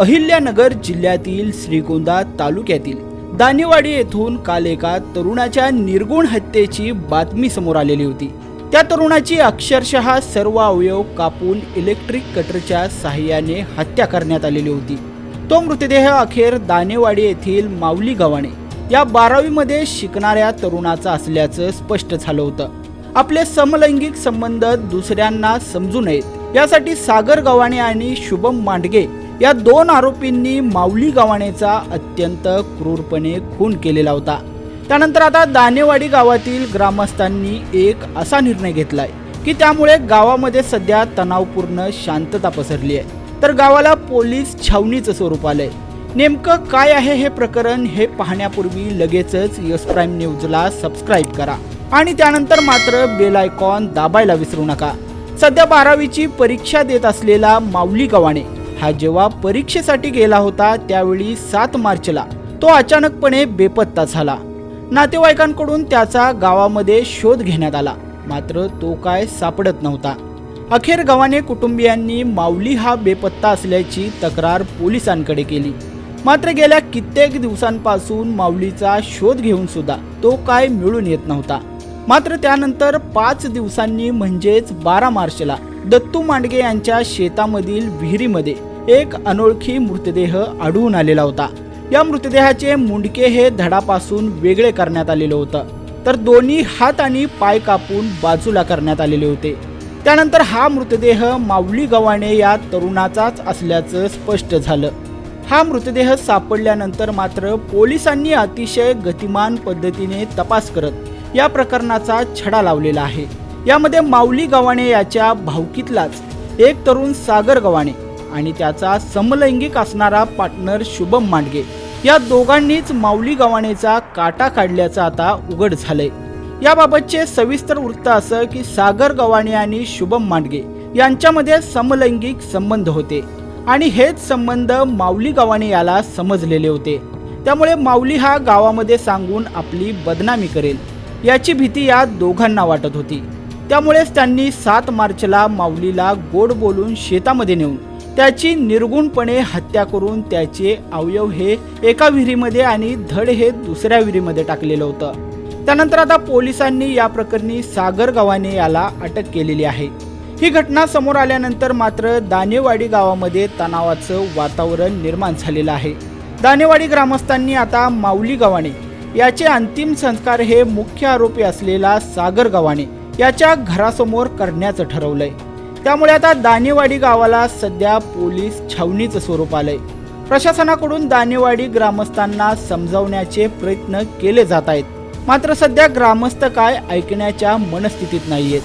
अहिल्यानगर जिल्ह्यातील श्रीगोंदा तालुक्यातील दानेवाडी येथून काल एका तरुणाच्या निर्गुण हत्येची बातमी समोर आलेली होती. त्या तरुणाची अक्षरशः सर्व अवयव कापून इलेक्ट्रिक कटरच्या सहाय्याने हत्या करण्यात आलेली होती. तो मृतदेह अखेर दानेवाडी येथील माऊली गव्हाणे या बारावीमध्ये शिकणाऱ्या तरुणाचा असल्याचं स्पष्ट झालं होतं. आपले समलैंगिक संबंध दुसऱ्यांना समजू नयेत. यासाठी सागर गव्हाणे आणि शुभम मांडगे या दोन आरोपींनी माऊली गव्हाणेचा अत्यंत क्रूरपणे खून केलेला होता. त्यानंतर आता दानेवाडी गावातील ग्रामस्थांनी एक असा निर्णय घेतलाय की त्यामुळे गावामध्ये सध्या तणावपूर्ण शांतता पसरली आहे. तर गावाला पोलीस छावणीचं स्वरूप आलंय. नेमकं काय आहे हे प्रकरण हे पाहण्यापूर्वी लगेचच यस प्राईम न्यूजला सबस्क्राईब करा. आणि त्यानंतर मात्र बेल आयकॉन दाबायला विसरू नका. सध्या बारावीची परीक्षा देत असलेला माऊली गव्हाणे हा जेव्हा परीक्षेसाठी गेला होता त्यावेळी सात मार्चला तो अचानकपणे बेपत्ता झाला. नातेवाईकांकडून त्याचा गावामध्ये शोध घेण्यात आला. मात्र तो काय सापडत नव्हता. अखेर गावाने कुटुंबियांनी माऊली हा बेपत्ता असल्याची तक्रार पोलिसांकडे केली. मात्र गेल्या कित्येक दिवसांपासून माऊलीचा शोध घेऊन सुद्धा तो काय मिळून येत नव्हता. मात्र त्यानंतर पाच दिवसांनी म्हणजेच बारा मार्चला दत्तू मांडगे यांच्या शेतामधील विहिरीमध्ये एक अनोळखी मृतदेह आढळून आलेला होता. या मृतदेहाचे मुंडके हे धडापासून वेगळे करण्यात आलेलं होतं. तर दोन्ही हात आणि पाय कापून बाजूला करण्यात आलेले होते. त्यानंतर हा मृतदेह माऊली गव्हाणे या तरुणाचाच असल्याचं स्पष्ट झालं. हा मृतदेह सापडल्यानंतर मात्र पोलिसांनी अतिशय गतिमान पद्धतीने तपास करत या प्रकरणाचा छडा लावलेला आहे. यामध्ये माऊली गव्हाणे याच्या भावकीतलाच एक तरुण सागर गव्हाणे आणि त्याचा समलैंगिक असणारा पार्टनर शुभम मांडगे. या दोघांनीच माऊली गव्हाणेचा काटा काढल्याचं आता उघड झालंय. याबाबतचे सविस्तर वृत्त असं की सागर गव्हाणे आणि शुभम मांडगे यांच्यामध्ये समलैंगिक संबंध होते. आणि हेच संबंध माऊली गव्हाणे याला समजलेले होते. त्यामुळे माऊली हा गावामध्ये सांगून आपली बदनामी करेल. याची भीती या दोघांना वाटत होती. त्यामुळेच त्यांनी सात मार्चला माऊलीला गोड बोलून शेतामध्ये नेऊन त्याची निर्गुणपणे हत्या करून त्याचे अवयव हे एका विहिरीमध्ये आणि धड हे दुसऱ्या विहिरीमध्ये टाकलेलं होतं. त्यानंतर आता पोलिसांनी या प्रकरणी सागर गावाने याला अटक केलेली आहे. ही घटना समोर आल्यानंतर मात्र दानेवाडी गावामध्ये तणावाचं वातावरण निर्माण झालेलं आहे. दानेवाडी ग्रामस्थांनी आता माऊली गव्हाणे याचे अंतिम संस्कार हे मुख्य आरोपी असलेला सागर गव्हाणे याच्या घरासमोर करण्याचं ठरवलंय. त्यामुळे आता दानेवाडी गावाला सध्या पोलीस छावणीचं स्वरूप आलंय. प्रशासनाकडून दानेवाडी ग्रामस्थांना समजावण्याचे प्रयत्न केले जात आहेत. मात्र सध्या ग्रामस्थ काय ऐकण्याच्या मनस्थितीत नाहीयेत.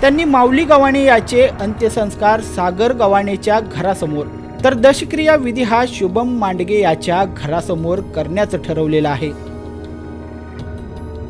त्यांनी माऊली गव्हाणे याचे अंत्यसंस्कार सागर गव्हाणेच्या घरासमोर तर दशक्रिया विधी हा शुभम मांडगे याच्या घरासमोर करण्याचं ठरवलेलं आहे.